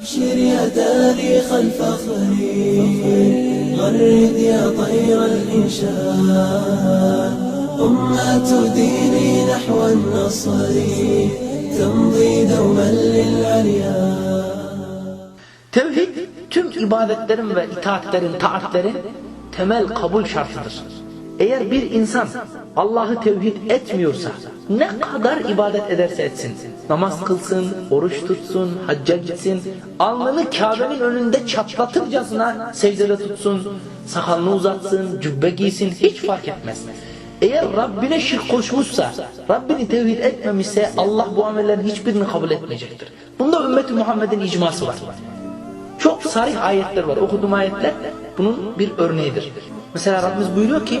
أبشر يا تاريخ الفخر. غرد يا طير الإنشاد أمة ديني نحو النصر. تمضي دوما للعليا Tevhid tüm ibadetlerin ve itaatlerin, taatlerin temel kabul şartıdır. Eğer bir insan Allah'ı tevhid etmiyorsa ne kadar ibadet ederse etsin, namaz kılsın, oruç tutsun, hacca gitsin, alnını Kabe'nin önünde çatlatırcasına secdede tutsun, sakalını uzatsın, cübbe giysin hiç fark etmez. Eğer Rabbine şirk koşmuşsa, Rabbini tevhid etmemişse Allah bu amellerin hiçbirini kabul etmeyecektir. Bunda ümmeti Muhammed'in icması var. Çok sarih ayetler var. Okuduğum ayetler bunun bir örneğidir. Mesela Rabbimiz buyuruyor ki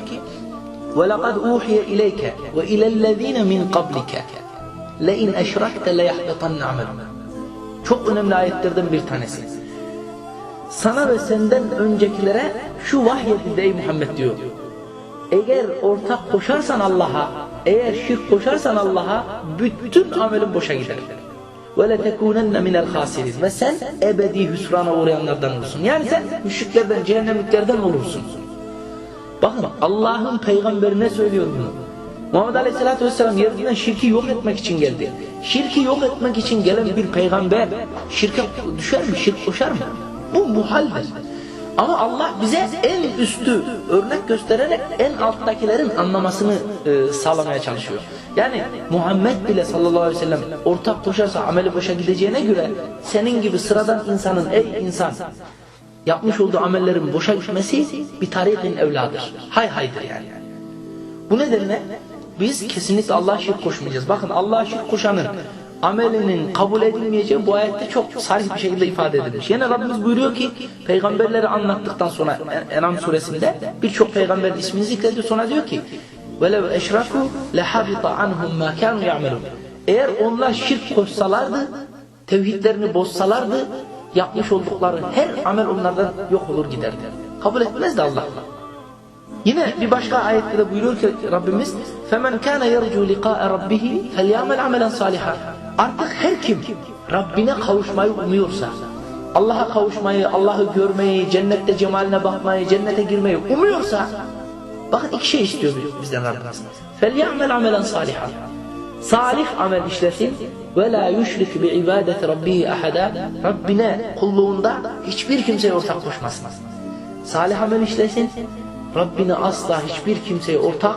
وَلَقَدْ اُوحِيَ اِلَيْكَ وَاِلَى الَّذ۪ينَ مِنْ قَبْلِكَ لَاِنْ اَشْرَكْتَ لَيَحْبَطَنَّ عَمَلُكَ Çok önemli ayetlerden bir tanesi. Sana ve senden öncekilere şu vahyedildi ey Muhammed diyor. Eğer ortak koşarsan Allah'a, eğer şirk koşarsan Allah'a bütün amelin boşa gider. وَلَتَكُونَنَّ مِنَ الْخَاسِرِينَ Ve sen ebedi hüsrana uğrayanlardan olursun. Yani sen müşriklerden, cehennemliklerden olursun. Bakın Allah'ın peygamberine söylüyor bunu. Muhammed Aleyhisselatü Vesselam yeryüzünden şirki yok etmek için geldi. Şirki yok etmek için gelen bir peygamber şirke düşer mi? Şirk koşar mı? Bu muhaldir. Ama Allah bize en üstü örnek göstererek en alttakilerin anlamasını e, sağlamaya çalışıyor. Yani Muhammed bile sallallahu aleyhi ve sellem ortak koşarsa ameli boşa gideceğine göre senin gibi sıradan insanın ey insan yapmış olduğu amellerin boşa gitmesi bir tarihin evladır. Hay haydır yani. Bu nedenle biz kesinlikle Allah'a şirk koşmayacağız. Bakın Allah'a şirk koşanın amelinin kabul edilmeyeceği bu ayette çok sarih bir şekilde ifade edilmiş. Yine Rabbimiz buyuruyor ki peygamberleri anlattıktan sonra Enam suresinde birçok peygamber ismini zikrediyor sonra diyor ki وَلَوْ اَشْرَكُوا لَحَبِطَ عَنْهُمْ مَا كَانُوا يَعْمَلُونَ Eğer onlar şirk koşsalardı, tevhidlerini bozsalardı yapmış oldukları her amel onlardan yok olur giderdi. Kabul etmezdi Allah. Yine bir başka ayette de buyuruyor ki Rabbimiz فَمَنْ كَانَ يَرْجُوا لِقَاءَ رَبِّهِ فَلْيَعْمَلْ عَمَلًا صَالِحًا Artık her kim Rabbine kavuşmayı umuyorsa, Allah'a kavuşmayı, Allah'ı görmeyi, cennette cemaline bakmayı, cennete girmeyi umuyorsa, bakın iki şey istiyor bizden Rabbimiz. فَلْيَعْمَلْ عَمَلًا صَالِحًا Salih amel işlesin ve la yushrik bi ibadeti rabbihi ahada. Rabbine kulluğunda hiçbir kimseye ortak koşmasın. Salih amel işlesin. Rabbine asla hiçbir kimseye ortak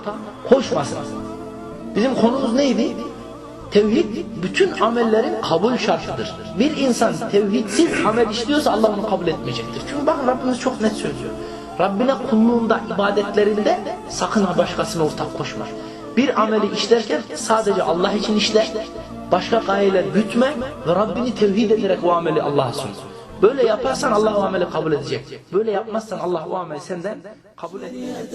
koşmasın. Bizim konumuz neydi? Tevhid bütün amellerin kabul şartıdır. Bir insan tevhidsiz amel işliyorsa Allah onu kabul etmeyecektir. Çünkü bakın Rabbimiz çok net söylüyor. Rabbine kulluğunda, ibadetlerinde sakın ha başkasına ortak koşma. Bir ameli işlerken sadece Allah için işle, başka gayeler gütme ve Rabbini tevhid ederek o ameli Allah'a sun. Böyle yaparsan Allah o ameli kabul edecek. Böyle yapmazsan Allah o ameli senden kabul etmeyecek.